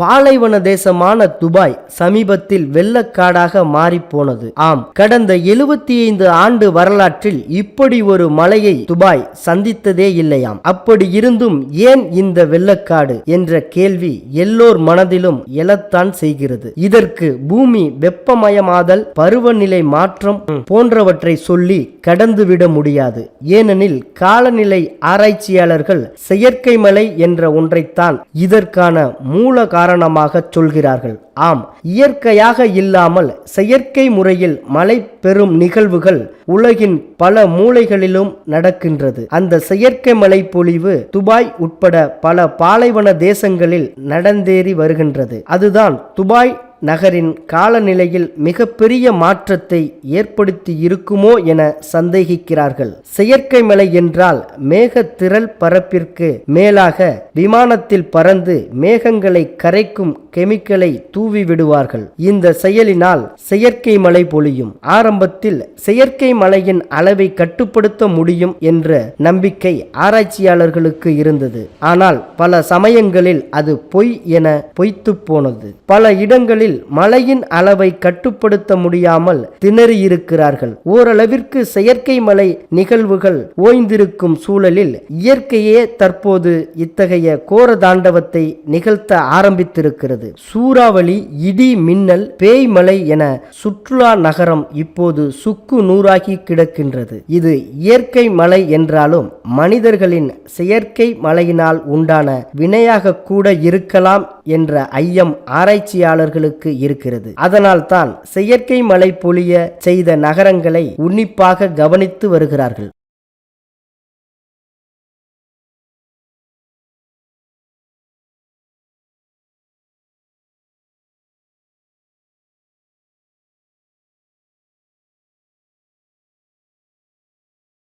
பாலைவன தேசமான துபாய் சமீபத்தில் வெள்ளக்காடாக மாறிப்போனது. ஆம் கடந்த எழுபத்தி ஐந்து ஆண்டு வரலாற்றில் இப்படி ஒரு மலையை துபாய் சந்தித்ததே இல்லையாம். அப்படி இருந்தும் ஏன் இந்த வெள்ளக்காடு என்ற கேள்வி எல்லோர் மனதிலும் எழத்தான் செய்கிறது. இதற்கு பூமி வெப்பமயமாதல் பருவநிலை மாற்றம் போன்றவற்றை சொல்லி கடந்துவிட முடியாது. ஏனெனில் காலநிலை ஆராய்ச்சியாளர்கள் செயற்கை மலை என்ற ஒன்றைத்தான் இதற்கான மூல காரணமாக சொல்கிறார்கள். ஆம் இயற்கையாக இல்லாமல் செயற்கை முறையில் மழை பெறும் நிகழ்வுகள் உலகின் பல மூலைகளிலும் நடக்கின்றது. அந்த செயற்கை மழை பொழிவு துபாய் உட்பட பல பாலைவன தேசங்களில் நடந்தேறி வருகின்றது. அதுதான் துபாய் நகரின் காலநிலையில் மிகப்பெரிய மாற்றத்தை ஏற்படுத்தி இருக்குமோ என சந்தேகிக்கிறார்கள். செயற்கை மலை என்றால் மேகத்திரள் பரப்பிற்கு மேலாக விமானத்தில் பறந்து மேகங்களை கரைக்கும் கெமிக்கலை தூவி விடுவார்கள். இந்த செயலினால் செயற்கை மழை பொழியும். ஆரம்பத்தில் செயற்கை மழையின் அளவை கட்டுப்படுத்த முடியும் என்ற நம்பிக்கை ஆராய்ச்சியாளர்களுக்கு இருந்தது. ஆனால் பல சமயங்களில் அது பொய் என பொய்த்து போனது. பல இடங்களில் மழையின் அளவை கட்டுப்படுத்த முடியாமல் திணறியிருக்கிறார்கள். ஓரளவிற்கு செயற்கை மழை நிகழ்வுகள் ஓய்ந்திருக்கும் சூழலில் இயற்கையே தற்போது இத்தகைய கோர தாண்டவத்தை நிகழ்த்த ஆரம்பித்திருக்கிறது. சூறாவளி இடி மின்னல் பேய் மலை என சுற்றுலா நகரம் இப்போது சுக்கு நூறாகி கிடக்கின்றது. இது இயற்கை மலை என்றாலும் மனிதர்களின் செயற்கை மழையினால் உண்டான வினையாக கூட இருக்கலாம் என்ற ஐயம் ஆராய்ச்சியாளர்களுக்கு இருக்கிறது. அதனால் தான் செயற்கை மழை பொழிய செய்த நகரங்களை உன்னிப்பாக கவனித்து வருகிறார்கள்.